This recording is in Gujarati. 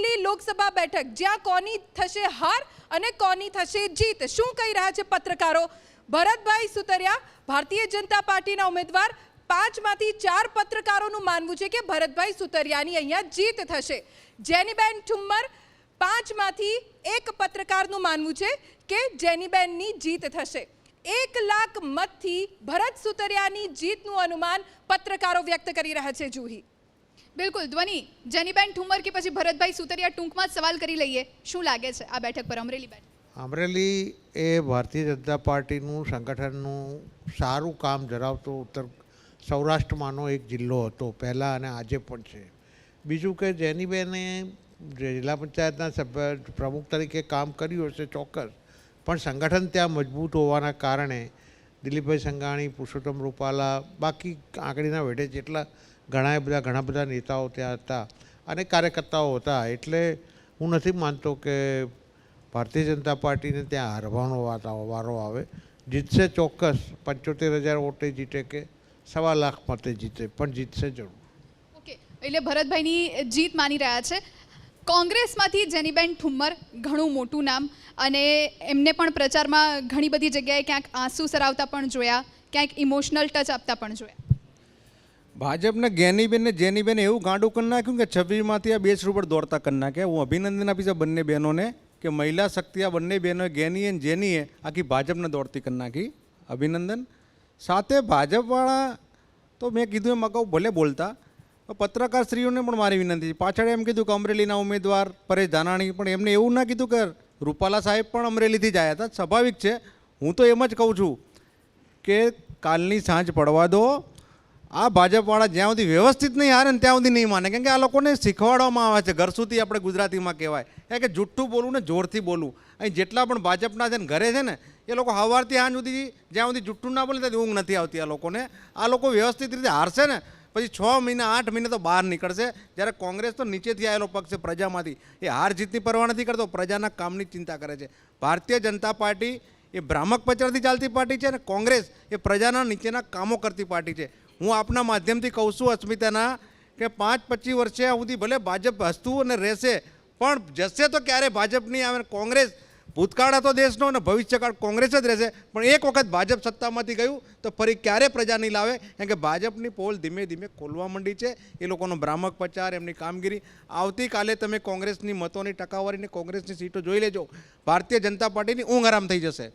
અમરેલી લોકસભા બેઠક, જ્યાં કોની થશે હાર અને કોની થશે જીત? શું કહી રહ્યા છે પત્રકારો? ભરતભાઈ સુતરિયા, ભારતીય જનતા પાર્ટીના ઉમેદવાર, પાંચમાંથી ચાર પત્રકારોનું માનવું છે કે ભરતભાઈ સુતરિયાની અહીંયા જીત થશે. જેનીબેન ઠુમ્મર, પાંચમાંથી એક પત્રકારનું માનવું છે કે જેનીબેનની જીત થશે. એક લાખ મતથી ભરત સુતરિયાની જીતનું અનુમાન પત્રકારો વ્યક્ત કરી રહ્યા છે જુહી. બિલકુલ, ધ્વનિ. જેનીબેન ઠુમર કે પછી ભરતભાઈ સુતરિયા ટૂંકમાં જ સવાલ કરી લઈએ. શું લાગે છે આ બેઠક પર અમરેલી બેઠક અમરેલી એ ભારતીય જનતા પાર્ટીનું સંગઠનનું સારું કામ ધરાવતો ઉત્તર સૌરાષ્ટ્રમાંનો એક જિલ્લો હતો, પહેલાં અને આજે પણ છે. બીજું કે જેનીબેને જિલ્લા પંચાયતના સભ્ય પ્રમુખ તરીકે કામ કર્યું હશે ચોક્કસ, પણ સંગઠન ત્યાં મજબૂત હોવાના કારણે દિલીપભાઈ સંઘાણી, પુરુષોત્તમ રૂપાલા, બાકી આંકડીના વેઢે જેટલા ઘણા બધા ઘણા બધા નેતાઓ ત્યાં હતા અને કાર્યકર્તાઓ હતા. એટલે હું નથી માનતો કે ભારતીય જનતા પાર્ટીને ત્યાં હારવાનો વારો આવે. જીતશે ચોક્કસ, પંચોતેર હજાર વોટે જીતે કે સવા લાખ મતે જીતે, પણ જીતશે જરૂર. ઓકે એટલે ભરતભાઈની જીત માની રહ્યા છે. કોંગ્રેસમાંથી જેનીબેન ઠુમ્મર, ઘણું મોટું નામ. અને એમને પણ પ્રચારમાં ઘણી બધી જગ્યાએ ક્યાંક આંસુ સરાવતા પણ જોયા, ક્યાંક ઇમોશનલ ટચ આપતા પણ જોયા. ભાજપને જ્ઞાનીબેન ને જેનીબેન એવું ગાંડું કરી નાખ્યું કે છવ્વીસમાંથી આ બેસ ઉપર દોડતા કરી નાખ્યા. હું અભિનંદન આપીશ બંને બહેનોને કે મહિલા શક્તિ આ બંને બહેનો ને જેનીએ આખી ભાજપને દોડતી કરી નાખી. અભિનંદન. સાથે ભાજપવાળા તો મેં કીધું એમ અગાઉ ભલે બોલતા પત્રકાર શ્રીઓને પણ મારી વિનંતી છે. પાછળ એમ કીધું કે અમરેલીના ઉમેદવાર પરેશ ધાનાણી પણ એમને એવું ના કીધું કે રૂપાલા સાહેબ પણ અમરેલીથી જ આવ્યા હતા. સ્વાભાવિક છે. હું તો એમ જ કહું છું કે કાલની સાંજ પડવા દો. આ ભાજપવાળા જ્યાં સુધી વ્યવસ્થિત નહીં હારે ને ત્યાં સુધી નહીં માને. કેમ કે આ લોકોને શીખવાડવામાં આવે છે. ઘર સુધી આપણે ગુજરાતીમાં કહેવાય. કારણ કે જુઠ્ઠું બોલવું ને જોરથી બોલવું. અહીં જેટલા પણ ભાજપના છે ને ઘરે છે ને, એ લોકો સવારથી સાંજ સુધી જ્યાં સુધી જુઠ્ઠું ના બોલે ત્યાં ઊંઘ નથી આવતી આ લોકોને. આ લોકો વ્યવસ્થિત રીતે હારશે ને પછી છ મહિના, આઠ મહિના તો બહાર નીકળશે. જ્યારે કોંગ્રેસ તો નીચેથી આવેલો પક્ષ છે પ્રજામાંથી. એ હાર જીતની પરવા નથી કરતો, પ્રજાના કામની ચિંતા કરે છે. ભારતીય જનતા પાર્ટી એ ભ્રામક પચરથી ચાલતી પાર્ટી છે અને કોંગ્રેસ એ પ્રજાના નીચેના કામો કરતી પાર્ટી છે. હું આપના માધ્યમથી કહું છું, અસ્મિતાના, કે પાંચ પચીસ વર્ષે સુધી ભલે ભાજપ હસતું અને રહેશે, પણ જશે તો ક્યારે ભાજપ નહીં આવે કોંગ્રેસ ભૂતકાળ હતો દેશનો અને ભવિષ્યકાળ કોંગ્રેસ જ રહેશે. પણ એક વખત ભાજપ સત્તામાંથી ગયું તો ફરી ક્યારે પ્રજા નહીં લાવે? કારણ કે ભાજપની પોલ ધીમે ધીમે ખોલવા માંડી છે. એ લોકોનો ભ્રામક પ્રચાર, એમની કામગીરી. આવતીકાલે તમે કોંગ્રેસની મતોની ટકાવારીને કોંગ્રેસની સીટો જોઈ લેજો. ભારતીય જનતા પાર્ટીની ઊંઘ આરામ થઈ જશે.